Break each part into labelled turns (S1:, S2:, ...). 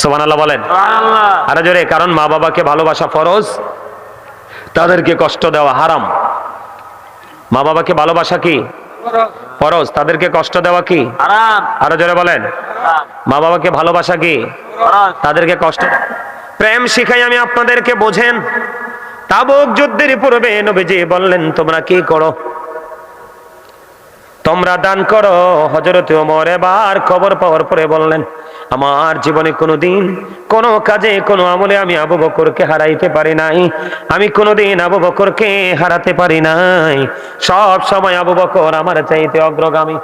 S1: সোমান আল্লাহ বলেন আরে জোরে কারণ মা বাবাকে ভালোবাসা ফরজ তাদেরকে কষ্ট দেওয়া হারাম। মা বাবাকে ভালোবাসা কি? ফরজ। তাদেরকে কষ্ট দেওয়া কি? আরও জোরে বলেন। মা বাবাকে ভালোবাসা কি? তাদেরকে কষ্ট প্রেম শিখাই আমি আপনাদেরকে বোঝেন। তাবুক যুদ্ধের পূর্বে নবীজি বললেন তোমরা কি করো? তোমরা দান করো। হজরত ওমর এবার খবর পাওয়ার পরে বললেন, আমার জীবনে কোনো দিন কোনো কাজে, কোনো আমলে আমি আবু বকরকে হারাইতে পারি নাই। আমি কোনোদিন আবু বকরকে হারাতে পারি নাই। সব সময় আবু বকর আমার চাইতে অগ্রগামী।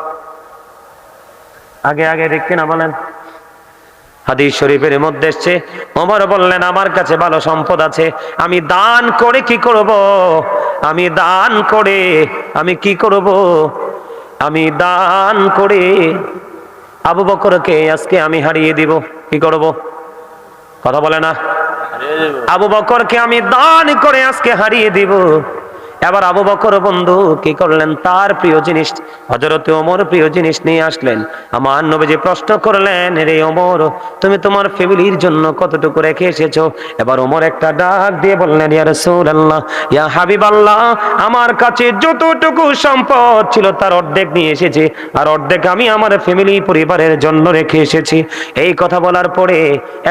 S1: আগে আগে দেখতে না বলেন। হাদিস শরীফের মধ্যে এসছে, ওমর বললেন, আমার কাছে ভালো সম্পদ আছে, আমি দান করে কি করব? আমি দান করে আমি কি করব? আমি দান করে আবু বকরকে আজকে আমি হারিয়ে দিব। কি করব? কথা বলে না। আবু বকরকে আমি দান করে আজকে হারিয়ে দিব। এবার আবু বকর বন্ধু কি করলেন? তার প্রিয় জিনিস হজরত ওমর প্রিয় জিনিস নিয়ে আসলেন। আমার নবীজি প্রশ্ন করলেন, রে ওমর, তুমি তোমার ফ্যামিলির জন্য কতটুকু রেখে এসেছ? এবার ওমর একটা ডাক দিয়ে বললেন, ইয়া রাসূলুল্লাহ, ইয়া হাবিবাল্লাহ, আমার কাছে যতটুকু সম্পদ ছিল তার অর্ধেক নিয়ে এসেছি, আর অর্ধেক আমি আমার ফ্যামিলি পরিবারের জন্য রেখে এসেছি। এই কথা বলার পরে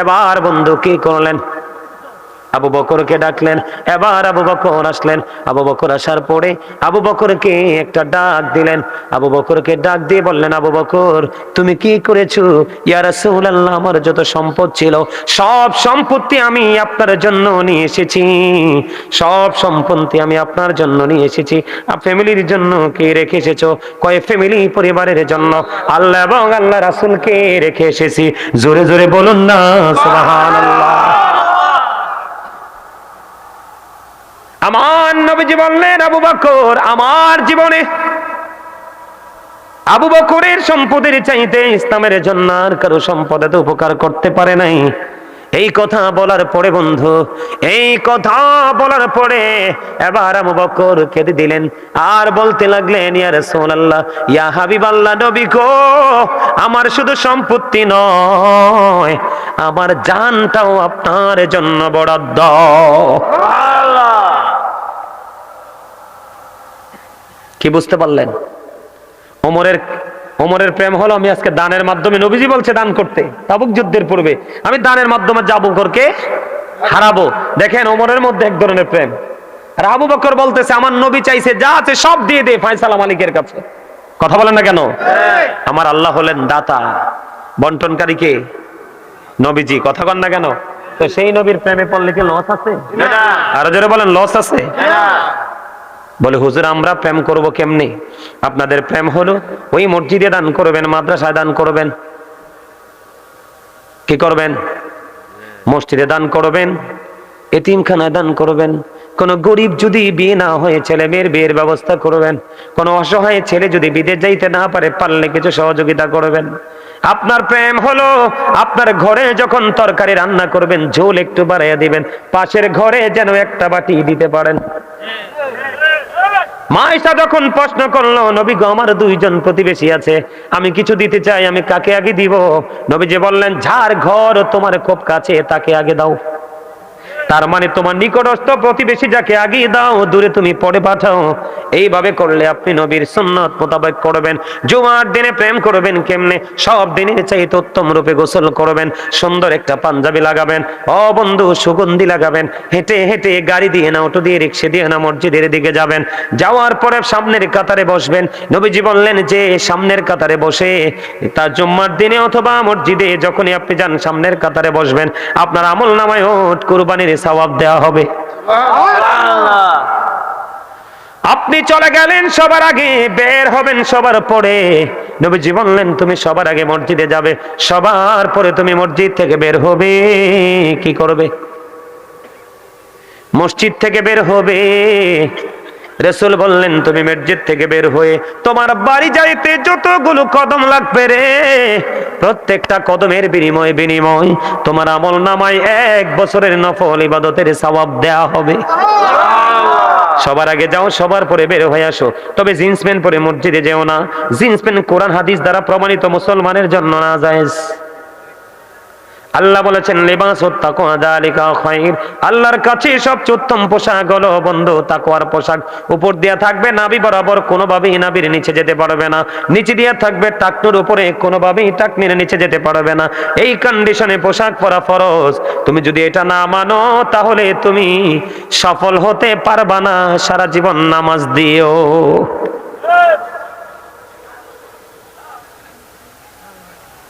S1: এবার বন্ধু কি করলেন? আবু বকরকে ডাকলেন, এবার আবু বকর আসলেন। আবু বকর আসার পরে আবু বকরকে একটা ডাক দিলেন। আবু বকরকে ডাক দিয়ে বললেন, আবু বকর, তুমি কি করেছ? ইয়া রাসূলুল্লাহ, আমার যত সম্পদ ছিল, সব সম্পত্তি আমি আপনার জন্য নিয়ে এসেছি। সব সম্পত্তি আমি আপনার জন্য নিয়ে এসেছি। ফ্যামিলির জন্য কি রেখে এসেছ? কয় ফ্যামিলি? পরিবারের জন্য। আল্লাহ এবং আল্লাহ রাসূলকে রেখে এসেছি। জোরে জোরে বলুন না, সুবহানাল্লাহ। আমার নবীজি বললেন, আবু বকর, আমার জীবনে আবু বকরের সম্পদের চাইতে ইসলামের জন্য আর কারও সম্পদে তো উপকার করতে পারে নাই। এই কথা বলার পরে, বন্ধু, এই কথা বলার পরে এবার আবু বকর কেঁদে দিলেন আর বলতে লাগলেন, ইয়া রাসূলুল্লাহ, ইয়া হাবিবাল্লাহ, নবী গো, আমার শুধু সম্পত্তি নয়, আমার জানটাও আপনার জন্য বরাদ্দ। কি বুঝতে পারলেন? ওমরের ওমরের প্রেম হলো আমি আজকে দানের মাধ্যমে নবীজি বলছে দান করতে। তাবুক যুদ্ধের পূর্বে আমি দানের মাধ্যমে যাব করকে হারাবো। দেখেন ওমরের মধ্যে এক ধরনের প্রেম। আর আবু বকর বলতেছে আমার নবী চাইছে যা আছে সব দিয়ে দে ফয়সালা মালিকের কাছে। কথা বলেন না কেন? আমার আল্লাহ হলেন দাতা বন্টনকারী কে? নবীজি কথা কন না কেন? তো সেই নবীর প্রেমে পড়লে কি লস আছে? আরও জোরে বলেন লস আছে? বলে, হুজুর, আমরা প্রেম করব কেমনি? আপনাদের প্রেম হলো, ওই মসজিদে দান করবেন, মাদ্রাসায় দান করবেন। কি করবেন? মসজিদে দান করবেন, এতিমখানায় দান করবেন। কোন গরিব যদি বিয়ে না হয়ে ছেলে মেয়ের বিয়ের ব্যবস্থা করবেন, কোন অসহায় ছেলে যদি বিদেশ যাইতে না পারে, পারলে কিছু সহযোগিতা করবেন। আপনার প্রেম হলো, আপনার ঘরে যখন তরকারি রান্না করবেন, ঝোল একটু বাড়াইয়া দিবেন, পাশের ঘরে যেন একটা বাটি দিতে পারেন। মাইসা যখন প্রশ্ন করল, নবী গো, আমার দুইজন প্রতিবেশী আছে, আমি কিছু দিতে চাই, আমি কাকে আগে দিব? নবী যে বললেন যার ঘর তোমার খুব কাছে, তাকে আগে দাও। তার মানে তোমার নিকটস্থ প্রতিবেশী যাকে আগে দাও, দূরে তুমি পরে পাঠাও। এইভাবে করলে আপনি নবীর সুন্নত মোতাবেক করবেন। জুমার দিনে প্রেম করবেন কেমনে? সব দিনের চাইতে উত্তম রূপে গোসল করবেন, সুন্দর একটা পাঞ্জাবি লাগাবেন ও বন্ধু সুগন্ধি লাগাবেন, হেঁটে হেঁটে গাড়ি দিয়ে না, অটো দিয়ে, রিক্সা দিয়ে না, মসজিদের দিকে যাবেন। যাওয়ার পরে সামনের কাতারে বসবেন। নবীজি বললেন, যে সামনের কাতারে বসে তার জুম্মার দিনে অথবা মসজিদে, যখনই আপনি যান, সামনের কাতারে বসবেন। আপনার আমল নামায় কুরবানির সওয়াব দেওয়া হবে। আপনি চলে গেলেন সবার আগে, বের হবেন সবার পরে। নবীজি বললেন, তুমি সবার আগে মসজিদে যাবে, সবার পরে তুমি মসজিদ থেকে বের হবে। কি করবে? মসজিদ থেকে বের হবে। রসুল বললেন, তুমি মসজিদ থেকে বের হয়ে তোমার বাড়ি যাইতে যতগুলো কদম লাগবে রে, প্রত্যেকটা কদমের বিনিময় বিনিময় তোমার আমল নামায় এক বছরের নফল ইবাদতের সওয়াব দেয়া হবে। সবার আগে যাও, সবার পরে বের হয়ে আসো। তবে জিন্স প্যান্ট পরে মসজিদে যেও না। জিন্স প্যান্ট কোরআন হাদিস দ্বারা প্রমাণিত মুসলমানের জন্য না, জায়েজ। আল্লাহ বলেছেন, লেবাস আল্লাহর কাছে সবচেয়ে উত্তম পোশাক হলো বন্ধু, তাকওয়ার পোশাক। উপর দিয়া থাকবে নাবি বরাবর, কোনোভাবেই নাবির নিচে যেতে পারবে না। নিচে দিয়া থাকবে টাকনুর উপরে, কোনোভাবেই টাকনির নিচে যেতে পারবে না। এই কন্ডিশনে পোশাক পরা ফরজ। তুমি যদি এটা না মানো, তাহলে তুমি সফল হতে পারবা না। সারা জীবন নামাজ দিও।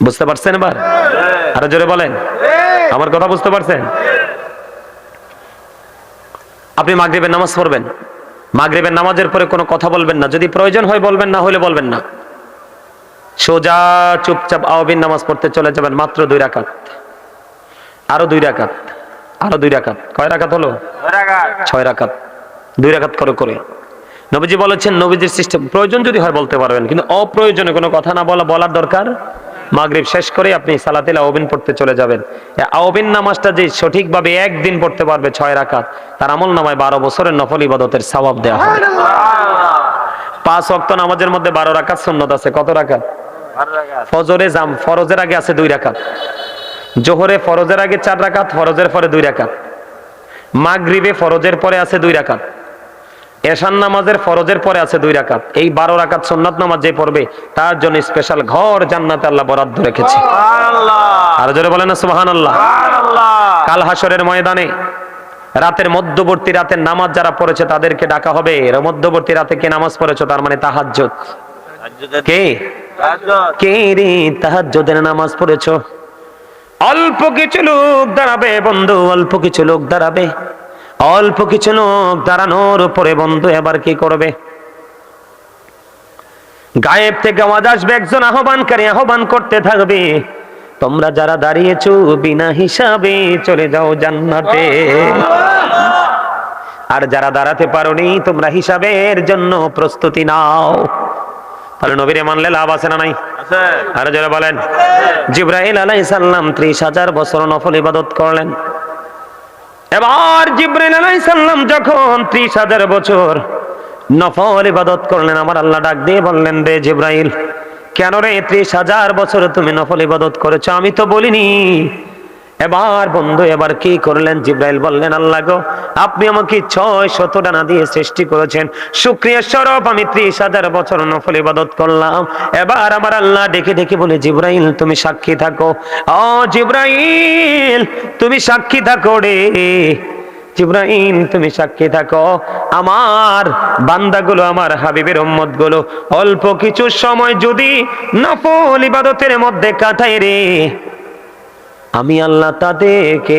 S1: বুঝতে পারছেন এবার? আরও জোরে বলেন। আমার কথা বুঝতে পারছেন? আপনি মাগরিবের নামাজ পড়বেন। মাগরিবের নামাজের পরে কোনো কথা বলবেন না। যদি প্রয়োজন হয় বলবেন না হলে বলবেন না। সোজা চুপচাপ আওবিন নামাজ পড়তে চলে যাবেন মাত্র দুই রাকাত। আরও দুই রাকাত। আরও দুই রাকাত। কয় রাকাত হলো? ছয় রাকাত। দুই রাকাত করে করে। নবীজি বলেছেন নবীজির সিস্টেম প্রয়োজন যদি হয় বলতে পারবেন। কিন্তু অপ্রয়োজনে কোনো কথা না বলা বলার দরকার মাগরিব শেষ করে আপনি সালাতিল আওবিন পড়তে চলে যাবেন। এই আওবিন নামাজটা যে সঠিকভাবে একদিন পড়তে পারবে ছয় রাকাত তার আমল নামায় বারো বছরের নফল ইবাদতের সওয়াব দেওয়া হয়। পাঁচ ওয়াক্ত নামাজের মধ্যে বারো রাকাত সুন্নত আছে কত রাকাত। ফজরে জাম ফরজের আগে আছে দুই রাকাত। জোহরে ফরজের আগে চার রাকাত ফরজের পরে দুই রাকাত। মাগরিবে ফরজের পরে আছে দুই রাকাত। এশান নামাজের ফরজের পরে আছে দুই রাকাত। এই বারো রাকাত সুন্নাত নামাজ যে পড়বে তার জন্য স্পেশাল ঘর জান্নাতে আল্লাহ বরাদ্দ রেখেছে। আর জোরে বলেন না সুবহান আল্লাহ কাল হাসরের ময়দানে রাতের মধ্যবর্তী রাতের নামাজ যারা পড়েছে তাদেরকে ডাকা হবে। এর মধ্যবর্তী রাতে কে নামাজ পড়েছো? তার মানে তাহাজ্জুদ। কে? কে রে তাহাজ্জুদের নামাজ পড়েছো? অল্প কিছু লোক দাঁড়াবে বন্ধু অল্প কিছু লোক দাঁড়াবে। অল্প কিছু লোক দাঁড়ানোর উপরে বন্ধু এবার কি করবে? গায়েব থেকে আওয়াজ আসবে একজন আহ্বানকারী আহ্বান করতে থাকবে। তোমরা যারা দাঁড়িয়েছো বিনা হিসাবে চলে যাও জান্নাতে। আর যারা দাঁড়াতে পারোনি তোমরা হিসাবের জন্য প্রস্তুতি নাও। তাহলে নবীরে মানলে লাভ আছে না নাই? আর যারা বলেন। জিব্রাহিল আলাইহিস সালাম ত্রিশ হাজার বছর নফল ইবাদত করলেন। এবার জিব্রাইল আলাইহিস সালাম যখন ত্রিশ হাজার বছর নফল ইবাদত করলেন, আমার আল্লাহ ডাক দিয়ে বললেন, রে জিব্রাইল, কেন রে ত্রিশ হাজার বছর তুমি নফল ইবাদত করেছ? আমি তো বলিনি। এবার বন্ধু, এবার কি করলেন? জিব্রাইল বললেন, আল্লাহ গো, আপনি আমাকে ছয় শত ডানা দিয়ে সৃষ্টি করেছেন। শুক্রিয়া স্বরূপ, আমি ত্রিশ হাজার বছর নফল ইবাদত করলাম। এবার আমার আল্লাহ ডেকে ডেকে বলে, জিব্রাইল, তুমি সাক্ষী থাকো। ও জিব্রাইল, তুমি সাক্ষী থাকো রে। জিব্রাইল, তুমি সাক্ষী থাকো। আমার বান্দাগুলো, আমার হাবিবের উম্মতগুলো অল্প কিছু সময় যদি নফল ইবাদতের মধ্যে কাটাই রে। আমি আল্লাহ তাদেরকে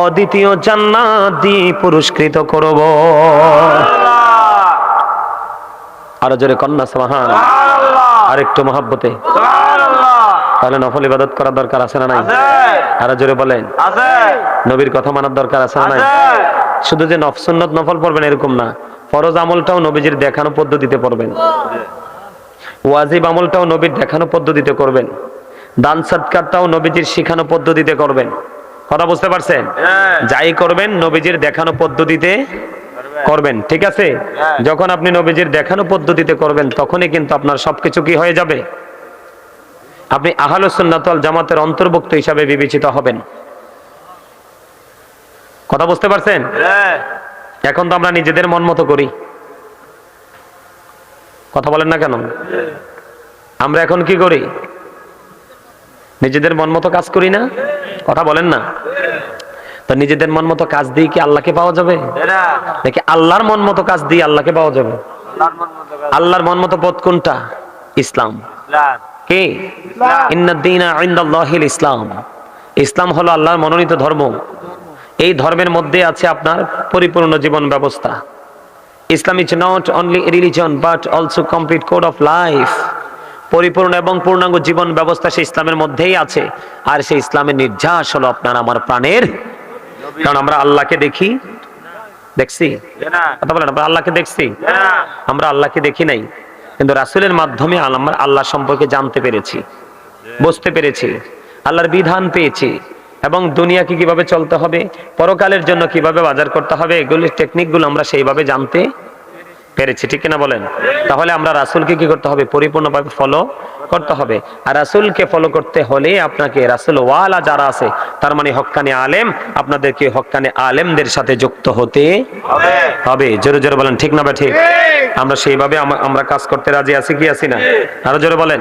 S1: অদ্বিতীয় জান্নাত দিয়ে পুরস্কৃত করব। আরও জোরে কন্যা সমাহান আর একটু মহাব্বতে। তাহলে নফল ইবাদত করার দরকার আছে না নাই? আরও জোরে বলেন। নবীর কথা মানার দরকার আছে না নাই? শুধু যে নফসুন্নত নফল পড়বেন এরকম না। ফরজ আমলটাও নবীজির দেখানো পদ্ধতিতে পড়বেন। ওয়াজিব আমলটাও নবীর দেখানো পদ্ধতিতে করবেন। দান সৎকারটাও নবীজির শিখানো পদ্ধতিতে করবেন। কথা বুঝতে পারছেন? যাই করবেন নবীজির দেখানো পদ্ধতিতে করবেন। ঠিক আছে? যখন আপনি নবীজির দেখানো পদ্ধতিতে করবেন তখনই কিন্তু আপনার সবকিছু কি হয়ে যাবে? আপনি আহলে সুন্নাতল জামাতের অন্তর্ভুক্ত হিসাবে বিবেচিত হবেন। কথা বুঝতে পারছেন? এখন তো আমরা নিজেদের মন মতো করি। কথা বলেন না কেন? আমরা এখন কি করি? নিজেদের মন মতো কাজ করি না? কথা বলেন না। তো নিজেদের মন মতো কাজ দিয়ে কি আল্লাহকে পাওয়া যাবে? নাকি আল্লাহর মন মতো কাজ দিয়ে আল্লাহকে পাওয়া যাবে? আল্লাহর মন মতো পথ কোনটা? ইসলাম। কে? ইসলাম। ইসলাম। হলো আল্লাহর মনোনীত ধর্ম। এই ধর্মের মধ্যে আছে আপনার পরিপূর্ণ জীবন ব্যবস্থা। Islam is not only religion but also complete code of life পরিপূর্ণ এবং পূর্ণাঙ্গ জীবন ব্যবস্থা সেই ইসলামের মধ্যেই আছে। আর সেই ইসলামের নির্যাস হলো আপনার আমার প্রাণের। কারণ আমরা আল্লাহকে দেখি। দেখছি? কথা বলেন, আমরা আল্লাহকে দেখছি? আমরা আল্লাহকে দেখি নাই। কিন্তু রাসুলের মাধ্যমে আমরা আল্লাহ সম্পর্কে জানতে পেরেছি, বুঝতে পেরেছি, আল্লাহর বিধান পেয়েছি। এবং দুনিয়াকে কীভাবে চলতে হবে, পরকালের জন্য কীভাবে বাজার করতে হবে, এগুলির টেকনিকগুলো আমরা সেইভাবে জানতে পেরেছি ঠিক না বলেন? তাহলে আমরা রাসুলকে কি করতে হবে? পরিপূর্ণভাবে ফলো করতে হবে। আর রাসুলকে ফলো করতে হলে আপনাকে রাসুল ওয়ালা যারা আছে তার মানে হক্কানি আলেম আপনাদেরকে হক্কানি আলেমদের সাথে যুক্ত হতে
S2: হবে।
S1: হবে। জোরে জোরে বলেন ঠিক না বা ঠিক। আমরা সেইভাবে আম- আমরা কাজ করতে রাজি আছি কি আছি না? আরও জোরে বলেন।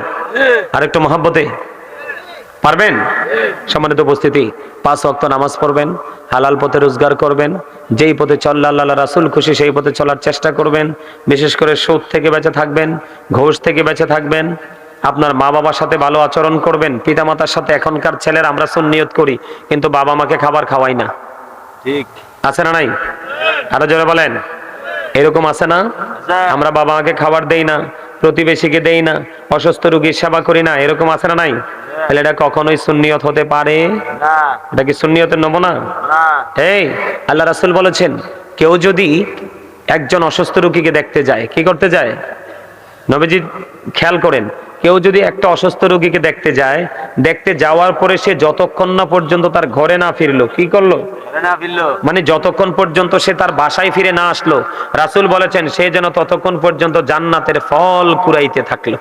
S1: আরেকটু মহাব্বতে। পারবেন? সম্মানিত উপস্থিতি পাঁচ ওয়াক্ত নামাজ পড়বেন হালাল পথে রোজগার করবেন যেই পথে চল্লা আল্লাহ রাসুল খুশি সেই পথে চলার চেষ্টা করবেন বিশেষ করে সুদ থেকে বেঁচে থাকবেন ঘোষ থেকে বেঁচে থাকবেন আপনার মা বাবার সাথে ভালো আচরণ করবেন পিতামাতার সাথে এখনকার ছেলের আমরা সুন্নিয়ত করি কিন্তু বাবা মাকে খাবার খাওয়াই না।
S2: ঠিক।
S1: আছে না নাই? আরও জোরে বলেন। এরকম আছে না? আমরা বাবা মাকে খাবার দেই না প্রতিবেশীকে দেই না অসুস্থ রোগীর সেবা করি না এরকম আছে না নাই? তাহলে এটা কখনোই সুন্নিয়ত হতে পারে?
S2: না।
S1: এটা কি সুন্নিয়তের নেব না।
S2: না
S1: এই আল্লাহ রাসুল বলেছেন কেউ যদি একজন অসুস্থ রোগীকে দেখতে যায় কি করতে যায়? নবীজি খেয়াল করেন কেউ যদি একটা অসুস্থ রোগীকে দেখতে যায় দেখতে যাওয়ার পরে সে যতক্ষণ না পর্যন্ত তার ঘরে না ফিরলো কি করল?
S2: ঘরে না ফিরলো।
S1: মানে যতক্ষণ পর্যন্ত সে তার বাসায় ফিরে না আসলো রাসুল বলেছেন সে যেন ততক্ষণ পর্যন্ত জান্নাতের ফল কুড়াইতে থাকল।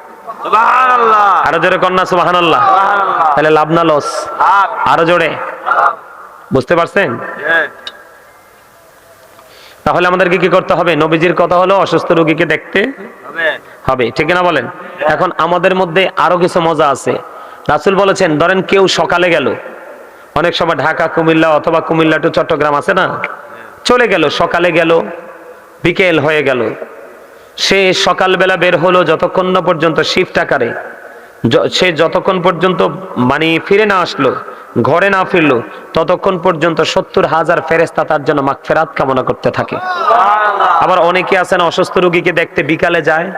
S1: আরও জোরে কন্যা সুবাহান আল্লাহ তাহলে লাভ না লস আরও জোরে। বুঝতে পারছেন? তাহলে আমাদেরকে কি করতে হবে? নবীজির কথা হলো অসুস্থ রোগীকে দেখতে
S2: হবে।
S1: হবে। ঠিক না বলেন? এখন আমাদের মধ্যে আরও কিছু মজা আছে। রাসুল বলেছেন ধরেন কেউ সকালে গেল। অনেক সময় ঢাকা কুমিল্লা অথবা কুমিল্লা টু চট্টগ্রাম আছে না? চলে গেল সকালে গেল বিকেল হয়ে গেল। সে সকালবেলা বের হলো যতক্ষণ না পর্যন্ত শিফট আকারে। সে যতক্ষণ পর্যন্ত মানে ফিরে না আসলো, ঘরে না ফিরলো, ততক্ষণ পর্যন্ত সত্তর হাজার ফেরেস্তা তার জন্য মাখ ফেরাত কামনা করতে থাকে। আবার অনেকে আছেন অসুস্থ রুগীকে দেখতে বিকালে যায়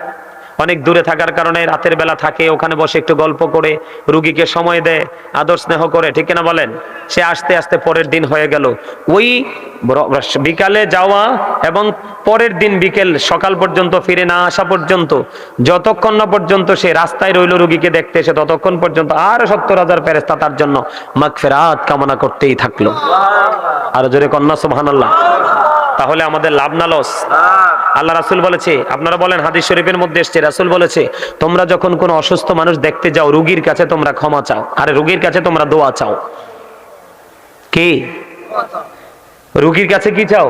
S1: অনেক দূরে থাকার কারণে রাতের বেলা থাকে, ওখানে বসে একটু গল্প করে, রুগীকে সময় দেয়, আদর স্নেহ করে, ঠিক না বলেন? সে আস্তে আস্তে পরের দিন হয়ে গেল। ওই বিকালে যাওয়া এবং পরের দিন বিকেল, সকাল পর্যন্ত ফিরে না আসা পর্যন্ত, যতক্ষণ না পর্যন্ত সে রাস্তায় রইল রুগীকে দেখতে এসে ততক্ষণ পর্যন্ত আর সত্তর হাজার ফেরেস্তা তার জন্য মাগফেরাত কামনা করতেই থাকল। আর জোরে কন্যা সুবহানাল্লাহ। তাহলে আমাদের লাভ না লস? আল্লাহ রাসুল বলেছে আপনারা বলেন হাদিস শরীফের মধ্যে এসছে রাসুল বলেছে তোমরা যখন কোনো অসুস্থ মানুষ দেখতে যাও রুগীর কাছে তোমরা ক্ষমা চাও আরে রুগীর কাছে তোমরা দোয়া চাও। কি? রুগীর কাছে কি চাও?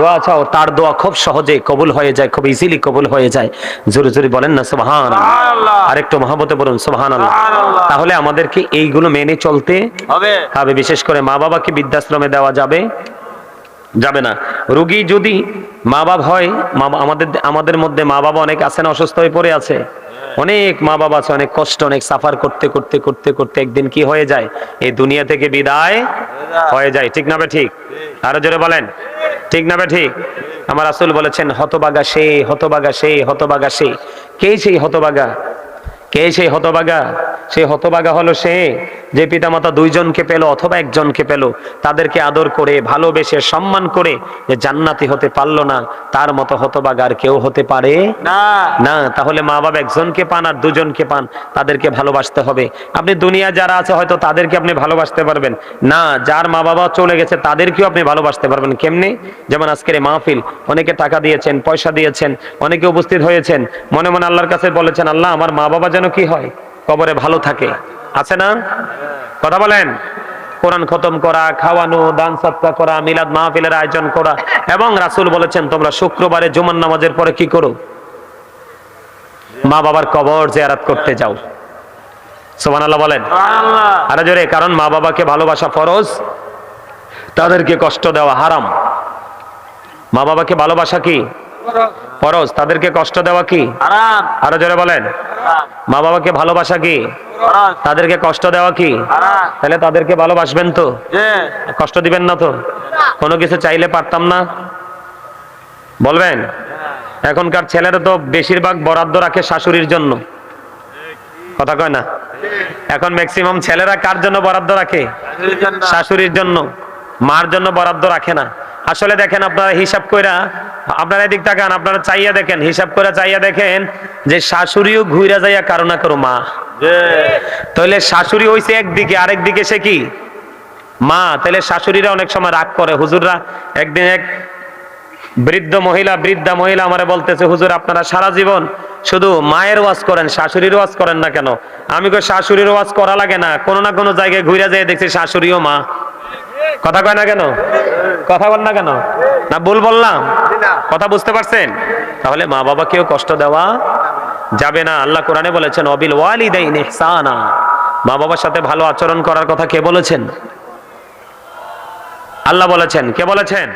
S1: দোয়া চাও। তার দোয়া খুব সহজে কবুল হয়ে যায় খুব ইজিলি কবুল হয়ে যায়। জোরে জোরে বলেন না
S2: সুবহানাল্লাহ।
S1: আরেকটু মহাবতে বলুন
S2: সুবহানাল্লাহ।
S1: তাহলে আমাদেরকে এইগুলো মেনে চলতে
S2: হবে।
S1: বিশেষ করে মা বাবাকে বৃদ্ধাশ্রমে দেওয়া যাবে? যাবে না। রুগী যদি মা বাবা হয় মা আমাদের আমাদের মধ্যে মা বাবা অনেক আছেন, অসুস্থ হয়ে পড়ে আছে। অনেক মা বাবা আছে, অনেক কষ্ট, অনেক সাফার করতে করতে করতে করতে একদিন কি হয়ে যায়? এই দুনিয়া থেকে বিদায় হয়ে যায়। ঠিক না ঠিক? আরও জোরে বলেন। ঠিক না ঠিক? আমার আসল বলেছেন, হতবাগা সে হতবাগা সে হতবাগা সে। কে সেই হতবাগা? কে সেই হতবাগা? সেই হতবাগা হলো সে যে পিতামাতা দুইজনকে পেল অথবা একজনকে পেল তাদেরকে আদর করে ভালোবেসে সম্মান করে যে জান্নাতি হতে পারল না তার মতো হতবাগা আর কেউ হতে পারে
S2: না।
S1: না। তাহলে মা বাবা একজনকে পান আর দুজনকে পান তাদেরকে ভালোবাসতে হবে। আপনি দুনিয়া যারা আছে হয়তো তাদেরকে আপনি ভালোবাসতে পারবেন। না যার মা বাবা চলে গেছে তাদেরকেও আপনি ভালোবাসতে পারবেন। কেমনে? যেমন আজকের এই মাহফিল অনেকে টাকা দিয়েছেন পয়সা দিয়েছেন অনেকে উপস্থিত হয়েছেন। মনে মনে আল্লাহর কাছে বলেছেন আল্লাহ আমার মা বাবা যেন কি হয়? কবরে ভালো থাকে। আছে না? কথা বলেন। কোরআন খতম করা খাওয়ানো দান সৎকা করা মিলাদ মাহফিলের আয়োজন করা এবং রাসূল বলেছেন তোমরা শুক্রবারে জুমার নামাজের পরে কি করো? মা বাবার কবর জিয়ারাত করতে যাও। সুবহানাল্লাহ বলেন।
S2: সুবহানাল্লাহ।
S1: আরও জোরে কারণ মা বাবাকে ভালোবাসা ফরজ তাদেরকে কষ্ট দেওয়া হারাম। মা বাবাকে ভালোবাসা কি? ফরজ। তাদেরকে কষ্ট দেওয়া কি? আরও জোরে বলেন। মা বাবাকে ভালোবাসা কি? তাদেরকে কষ্ট দেওয়া কি? তাহলে তাদেরকে ভালোবাসবেন তো? কষ্ট দিবেন না তো? কোনো কিছু চাইলে পারতাম না? বলবেন? এখনকার ছেলেরা তো বেশিরভাগ বরাদ্দ রাখে শাশুড়ির জন্য। কথা কয় না? এখন ম্যাক্সিমাম ছেলেরা কার জন্য বরাদ্দ রাখে?
S2: শাশুড়ির জন্য।
S1: মার জন্য বরাদ্দ রাখে না। আসলে দেখেন আপনারা হিসাব কইরা, আপনারা এদিক তাকান, আপনারা চাইয়া দেখেন, হিসাব করে চাইয়া দেখেন যে শাশুড়িও ঘুইরা যাইয়া কারও না করো মা। তাহলে শাশুড়ি হইছে একদিকে আরেক দিকে সে কি? মা। তাহলে শাশুড়িরা অনেক সময় রাগ করে। হুজুররা একদিন এক বৃদ্ধ মহিলা, বৃদ্ধা মহিলা আমারে বলতেছে, হুজুর, আপনারা সারা জীবন শুধু মায়ের ওয়াজ করেন, শাশুড়ির ওয়াজ করেন না কেন? আমি কই, শাশুড়ির ওয়াজ করা লাগে না। কোনো না কোনো জায়গায় ঘুরে যেয়ে দেখছি শাশুড়িও মা। কথা কয় না কেন? কথা বল না কেন? না, ভুল বললাম। কথা বুঝতে পারছেন? তাহলে মা বাবাকেও কষ্ট দেওয়া যাবে না। আল্লাহ কোরআনে বলেছেন, অবিল ওয়ালিদাইন ইহসানা। মা বাবার সাথে ভালো আচরণ করার কথা কে বলেছেন? আল্লাহ বলেছেন। কে বলেছেন?